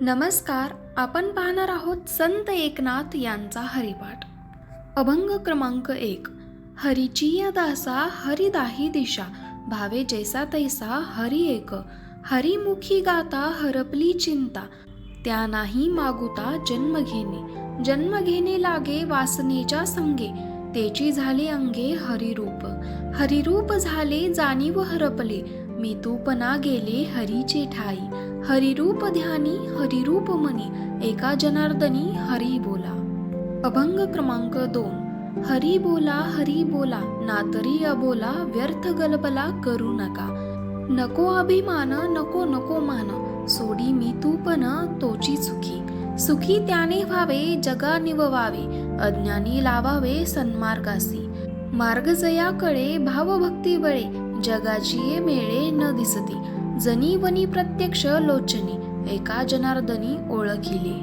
नमस्कार आपण पाहणार आहोत संत एकनाथ यांचा हरिपाठ. अभंग क्रमांक एक हरिचीय दासा हरिदाही दिशा भावे जैसा तैसा हरि एक हरिमुखी गाता हरपली चिंता त्या नाही मागुता जन्म घेणे जन्म घेणे लागे वासनेच्या संगे तेची झाले अंगे हरिरूप हरिरूप झाले जाणीव हरपले मी तूपना गेले हरीचे ठाई हरिरूप ध्यानी हरिरूप मनी एका जनार्दनी हरी बोला. अभंग क्रमांक दोन. हरी बोला हरी बोला नातरी अबोला व्यर्थ गलबला करू नका. नको अभिमान नको नको मान. सोडी मी तू पण तोची चुकी सुखी त्याने व्हावे जगा निववावे. अज्ञानी लावावे सन्मार्गासी. मार्गजयाकडे भावभक्ती बळे. जगाची मेळे न दिसती. जनी वनी प्रत्यक्ष लोचनी एका जनार्दनी ओळखिले.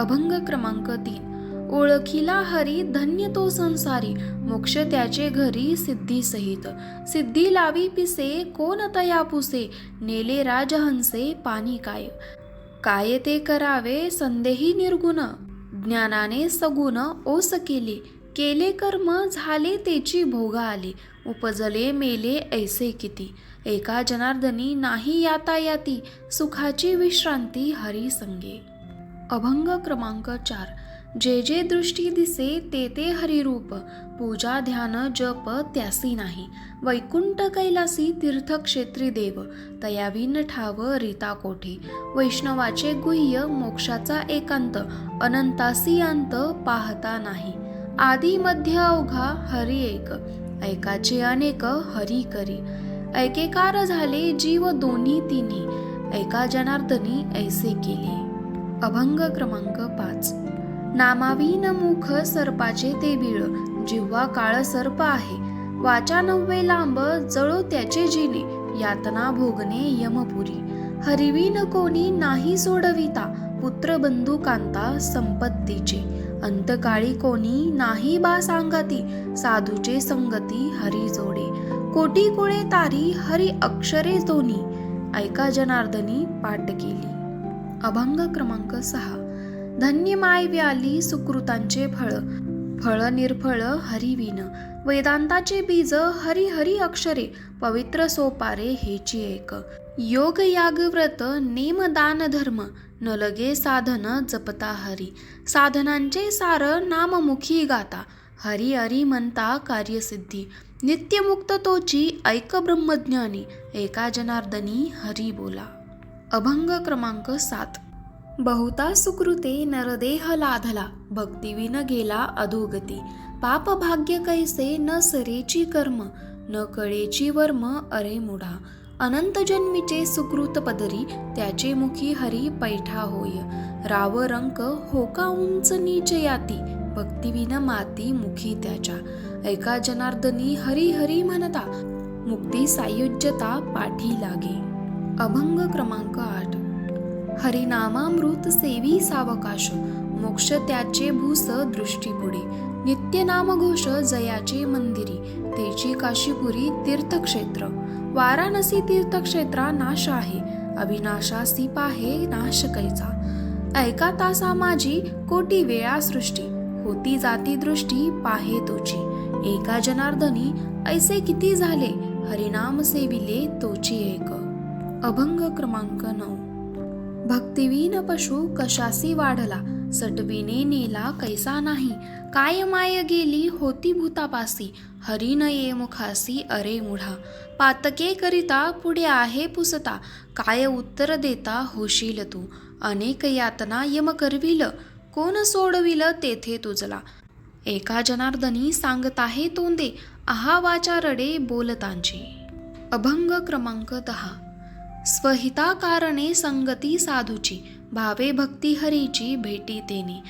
अभंग क्रमांक तीन. ओळखिला हरी धन्य तो संसारी मोक्ष त्याचे घरी सिद्धी सहित सिद्धी लावी पिसे कोण तया पुसे नेले राजहंसे पाणी काय? काय ते करावे संदेही निर्गुण. ज्ञानाने सगुण ओस केले. केले कर्म झाले तेची भोगा आली उपजले मेले ऐसे किती. एका जनार्दनी नाही यातायाती सुखाची विश्रांती हरी संगे. अभंग क्रमांक चार. जे जे दृष्टी दिसे ते ते हरिरूप पूजा ध्यान जप त्यासी नाही. वैकुंठ कैलासी तीर्थक्षेत्री देव तयाविन ठाव रीता कोठे. वैष्णवाचे गुह्य मोक्षाचा एकांत अनंतासी अंत पाहता नाही. आदी मध्य अवघा हरि एक ऐकाचे अनेक हरी करी. ऐकेकार झाले जीव दोन्ही तिन्ही. ऐका जनार्दनी ऐसे केले. अभंग क्रमांक पाच. नामावीन मुख सर्पाचे ते बिळ. जिव्हा काळ सर्प आहे. वाचा नव्वे लांब जळो त्याचे जिने. यातना भोगणे यमपुरी. हरिवीन कोणी नाही सोडविता. पुत्र बंधू कांता संपत्तीचे. अंतकाळी कोणी नाही बा सांगती साधूचे संगती हरी जोडे. कोटी कुळे तारी हरी अक्षरे दोन्ही ऐका जनार्दनी पाठ केली. अभंग क्रमांक सहा. धन्य माय व्याली सुकृतांचे फळ. फळ निर्फळ हरिविन वेदांताचे बीज हरी हरी अक्षरे पवित्र सोपारे हेची एक. योग याग व्रत नेम दान धर्म न लगे साधन जपता हरी. साधनांचे सार नाममुखी गाता हरी हरी म्हणता कार्यसिद्धी. नित्यमुक्त तोची ऐक ब्रह्मज्ञानी एका जनार्दनी हरी बोला. अभंग क्रमांक सात. बहुता सुकृते नरदेह लाधला भक्तिविन गेला अधोगती. पाप भाग्य कैसे न सरेची कर्म न कळेची वर्म अरे मुढा. अनंत जन्मीचे सुकृत पदरी त्याचे मुखी हरी पैठा होय. राव रंक होका उंच नीच याती भक्तिविन माती मुखी त्याच्या. ऐका जनार्दनी हरी हरी म्हणता मुक्ती सायुज्यता पाठी लागे. अभंग क्रमांक आठ. हरिनामामृत सेवी सावकाश मोक्ष त्याचे भूस दृष्टी पुढे नित्य नामघोष जयाचे मंदिरी तेची काशीपुरी तीर्थक्षेत्र वाराणसी तीर्थक्षेत्रा नाश आहे अविनाशासी पाहे नाश कैचा. ऐका तासा माझी कोटी वेळा सृष्टी होती जाती दृष्टी पाहे तोची एका जनार्दनी ऐसे किती झाले हरिनाम सेविले तोची एक. अभंग क्रमांक नऊ. भक्तिवीन पशु कशासी वाढला. सटविने नेला कैसा नाही. काय माय गेली होती भूतापासी. हरी न ये मुखासी अरे मुढा. पातके करिता पुढे आहे पुसता. काय उत्तर देता होशील तू. अनेक यातना यम करविल. कोण सोडविल तेथे तुझला. एका जनार्दनी सांगत आहे तोंदे. आहा वाचा रडे बोलतांची. अभंग क्रमांक दहा. स्वहिता कारणे संगती साधूची भावे भक्ती हरीची भेटी तेने.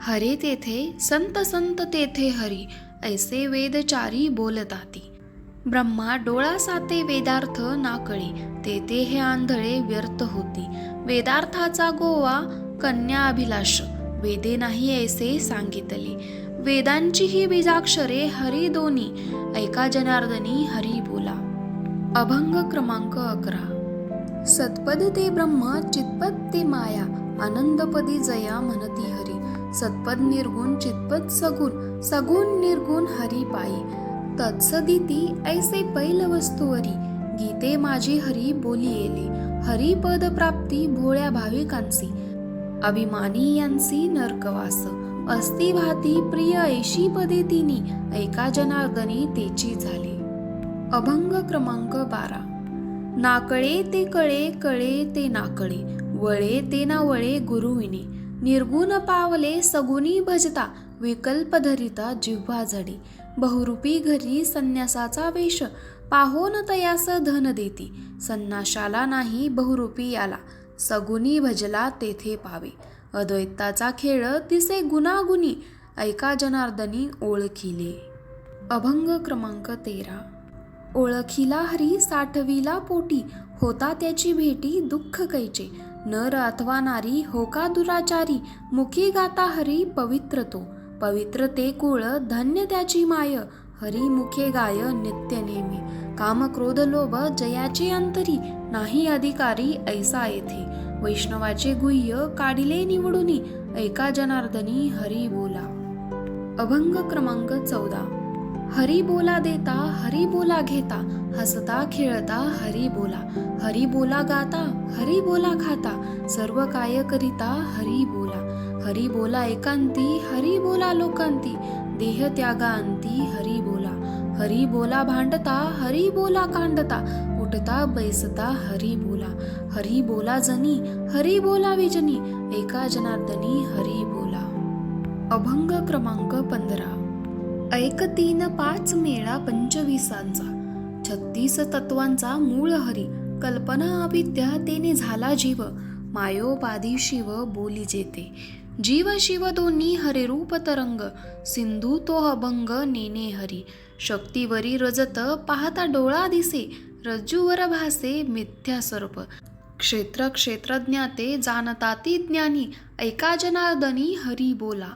हरे तेथे संत संत तेथे हरी ऐसे वेदचारी बोलताती. ब्रह्मा डोळा साते वेदार्थ नाकळी तेथे हे आंधळे व्यर्थ होती. वेदार्थाचा गोवा कन्या अभिलाष वेदे नाही ऐसे सांगितले. वेदांची ही बीजाक्षरे हरी दोनी ऐका जनार्दनी हरी बोला. अभंग क्रमांक अकरा. सत्पद ते ब्रह्म चितपद ते माया आनंदपदी जया म्हणती हरी. सत्पद निर्गुण चितपद सगुण सगुण निर्गुण हरी पायी. तत्सदिती ऐसे पैल वस्तुवरी गीते माझी हरी बोली येले. हरिपद प्राप्ती भोळ्या भाविकांसी अभिमानी यांसी नरकवास अस्ति भाती प्रिय ऐशी पदे तिनी. ऐका जनार्दनी तेची झाली. अभंग क्रमांक बारा. नाकळे ते कळे कळे ते नाकळे वळे ते ना वळे गुरुविणे. निर्गुण पावले सगुनी भजता विकल्प धरिता जिव्हा झडे. बहुरूपी घरी संन्यासाचा वेश पाहोन तयास धन देती. संन्याशाला नाही बहुरूपी आला सगुनी भजला तेथे पावे. अद्वैताचा खेळ तिसे गुणागुणी ऐका जनार्दनी ओळखिले. अभंग क्रमांक तेरा. ओळखीला हरी साठवीला पोटी होता त्याची भेटी दुःख कैचे. नर अथवा नारी हो का दुराचारी मुखी गाता हरी पवित्र तो. पवित्र ते कुळ धन्य त्याची माय. हरी मुखे गाय नित्य नेहमी काम क्रोध लोभ जयाचे अंतरी नाही अधिकारी ऐसा येथे. वैष्णवाचे गुह्य काढिले निवडुनी ऐका जनार्दनी हरी बोला. अभंग क्रमांक चौदा. हरी बोला देता हरी बोला घेता हसता खेळता हरी बोला हरी बोला गाता हरी बोला खाता सर्व काय करिता हरी बोला हरी बोला एकांती हरी बोला लोकांती देह त्यागा अंती हरी बोला हरी बोला भांडता हरी बोला कांडता उठता बैसता हरी बोला हरी बोला जनी हरी बोला विजनी एका जनार्दनी हरी बोला अभंग क्रमांक पंधरा ऐक तीन पाच मेळा पंचवीसांचा. छत्तीस तत्वांचा मूळ हरी कल्पना अविद्या तेने झाला जीव. मायोपाधी शिव बोली जेते. जीव शिव दोन्ही हरिरूप तरंग. सिंधू तो अभंग नेने हरी. शक्तीवरी रजत पाहता डोळा दिसे. रज्जूवर भासे मिथ्या सर्प. क्षेत्र क्षेत्रज्ञाते जाणताती ज्ञानी. ऐका जनार्दनी हरी बोला.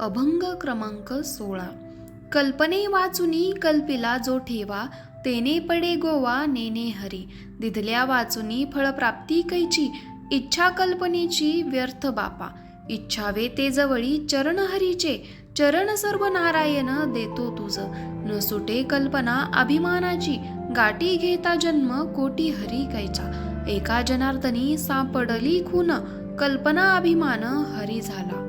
अभंग क्रमांक सोळा. कल्पने वाचुनी कल्पिला जो ठेवा तेने पडे गोवा नेने हरी. दिधल्या वाचुनी फळप्राप्ती कैची इच्छा कल्पनेची व्यर्थ बापा. इच्छावे ते जवळी चरण हरीचे चरण सर्व नारायण देतो तुझ. न सुटे कल्पना अभिमानाची गाठी घेता जन्म कोटी हरी कैचा एका जनार्दनी सापडली खून कल्पना अभिमान हरी झाला.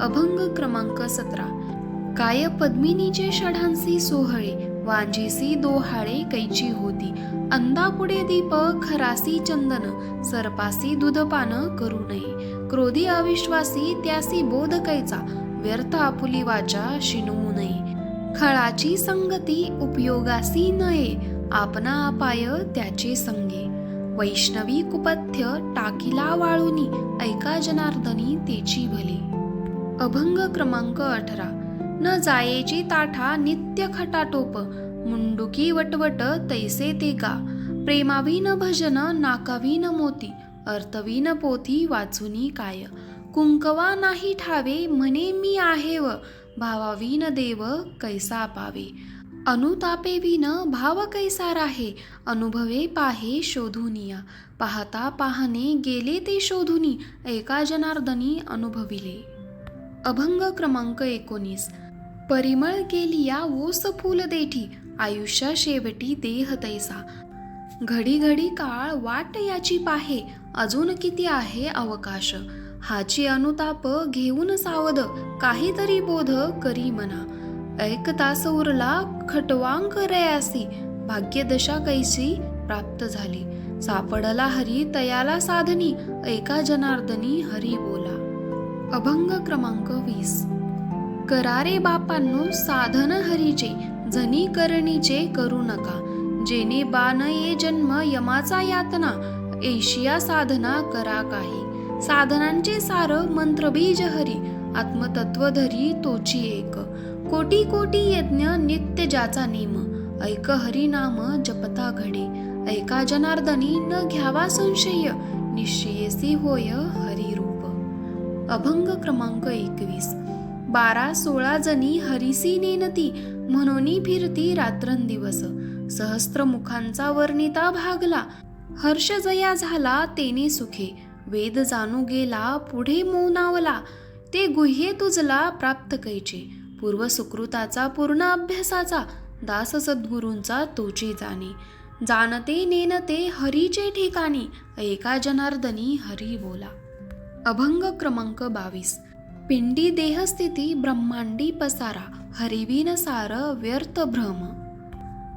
अभंग क्रमांक सतरा. काय पद्मिनीचे षडांसी सोहळे वांजीसी दोहाळे कैची होती अंदापुढे दीप खरासी चंदन सर्पासी दुधपान करू नये. क्रोधी अविश्वासी त्यासी बोध कैचा व्यर्थ आपुली वाचा शिनवू नये. खळाची संगती उपयोगासी नये आपणा अपाय त्याचे संगे. वैष्णवी कुपथ्य टाकीला वाळूनी ऐका जनार्दनी तेची भले. अभंग क्रमांक अठरा. न जायेची ताठा नित्य खटाटोप मुंडुकी वटवट तैसे ते गा. प्रेमावीन भजन नाकावीन मोती अर्थवीन पोथी वाचुनी काय. कुंकवा नाही ठावे म्हणे मी आहे व भावावीन देव कैसा पावे. अनुतापे विन भाव कैसा राहे अनुभवे पाहे शोधुनिया. पाहता पाहणे गेले ते शोधुनी एका जनार्दनी अनुभविले. अभंग क्रमांक एकोणीस. परिमळ केलिया ओस फुल देठी आयुष्या शेवटी देह तैसा. घडी घडी काळ वाट याची पाहे अजून किती आहे अवकाश? हाची अनुताप घेऊन सावध काहीतरी बोध करी मना. ऐक तास उरला खटवांक रयासी भाग्यदशा कैसी प्राप्त झाली. सापडला हरी तयाला साधनी एका जनार्दनी हरी बोला. अभंग क्रमांक वीस. करारे बापांनो साधन हरीचे जनी करणीचे करू नका. जेने बान ये जन्म यमाचा यातना एशिया साधना करा काही. साधनांचे सार मंत्रबीज हरी आत्मतत्वधरी तोची एक. कोटी कोटी यज्ञ नित्य ज्याचा नेम. ऐक हरी नाम जपता घडे. ऐका जनार्दनी न घ्यावा संशय. निश्चयसी होय हरी रूप अभंग क्रमांक एकवीस. बारा सोळा जणी हरिसी नेनती म्हणून फिरती रात्रंदिवस. सहस्त्र मुखांचा वर्णिता भागला हर्षजया झाला तेने सुखे. वेद जाणू गेला पुढे मौनावला. ते गुह्ये तुझला प्राप्त कैचे. पूर्व सुकृताचा पूर्ण अभ्यासाचा दास सद्गुरूंचा तोची जाणे. जाणते नेनते हरीचे ठिकाणी एका जनार्दनी हरी बोला. अभंग क्रमांक बावीस. पिंडी देहस्थिती ब्रह्मांडी पसारा हरिविन सार व्यर्थ भ्रम.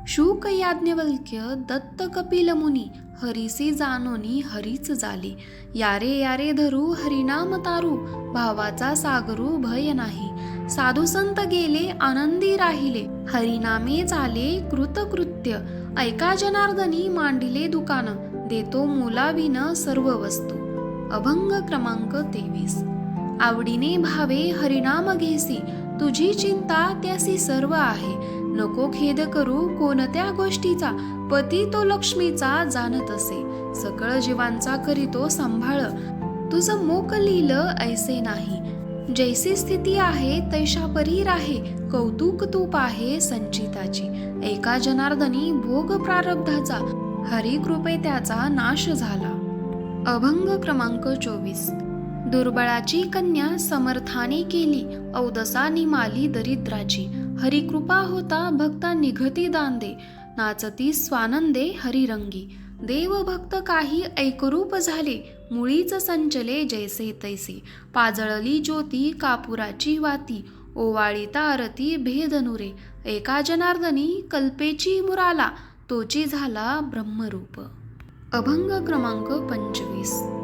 शुक याज्ञवल्क्य दत्त कपिल मुनी हरिसी जानोनी हरीच झाली यारे यारे धरू हरिनाम तारू भावाचा सागरू भय नाही. साधू संत गेले आनंदी राहिले. हरिनामे झाले कृतकृत्य. ऐका जनार्दनी मांडिले दुकान. देतो मुलाविन सर्व वस्तू. अभंग क्रमांक तेवीस. आवडीने भावे हरिनाम घेसी. तुझी चिंता त्यासी सर्व आहे. नको खेद करू कोणत्या गोष्टीचा. पती तो लक्ष्मीचा जाणत असे. सकळ जीवांचा करीतो सांभाळ. तुझं मोक लिहिलं ऐसे नाही. जैसी स्थिती आहे तैशा परी राहे कौतुक तूप आहे संचिताची. एका जनार्दनी भोग प्रारब्धाचा. हरिकृपे त्याचा नाश झाला. अभंग क्रमांक चोवीस. दुर्बळाची कन्या समर्थाने केली औदसानी निमाली दरिद्राची. हरिकृपा होता भक्ता निघती दांदे नाचती स्वानंदे हरिरंगी. देवभक्त काही ऐकरूप झाले मुळीच संचले जैसे तैसे. पाजळली ज्योती कापुराची वाती ओवाळीता आरती भेदनुरे. एका जनार्दनी कल्पेची मुराला तोची झाला ब्रह्मरूप. अभंग क्रमांक पंचवीस.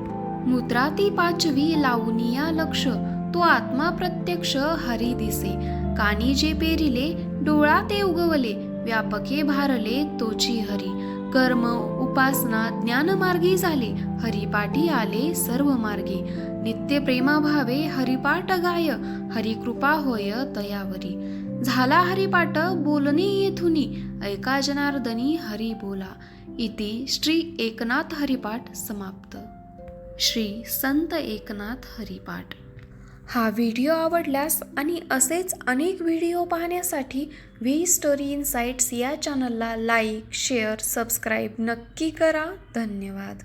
मुद्राती पाचवी लावणीया लक्ष तो आत्मा प्रत्यक्ष हरी दिसे. कानी जे पेरिले डोळा ते उगवले व्यापके भारले तोची हरी. कर्म उपासना ज्ञानमार्गी झाले हरिपाठी आले सर्व मार्गी नित्य प्रेमाभावे हरिपाठ गाय हरिकृपा होय तयावरी झाला हरिपाठ बोलणे येथुनी ऐका जनार्दनी हरी बोला. इति श्री एकनाथ हरिपाठ समाप्त. श्री संत एकनाथ हरिपाठ. हा व्हिडिओ आवडल्यास आणि असेच अनेक व्हिडिओ पाहण्यासाठी व्ही स्टोरी इन्साइट्स या चॅनलला लाईक शेअर सबस्क्राईब नक्की करा. धन्यवाद.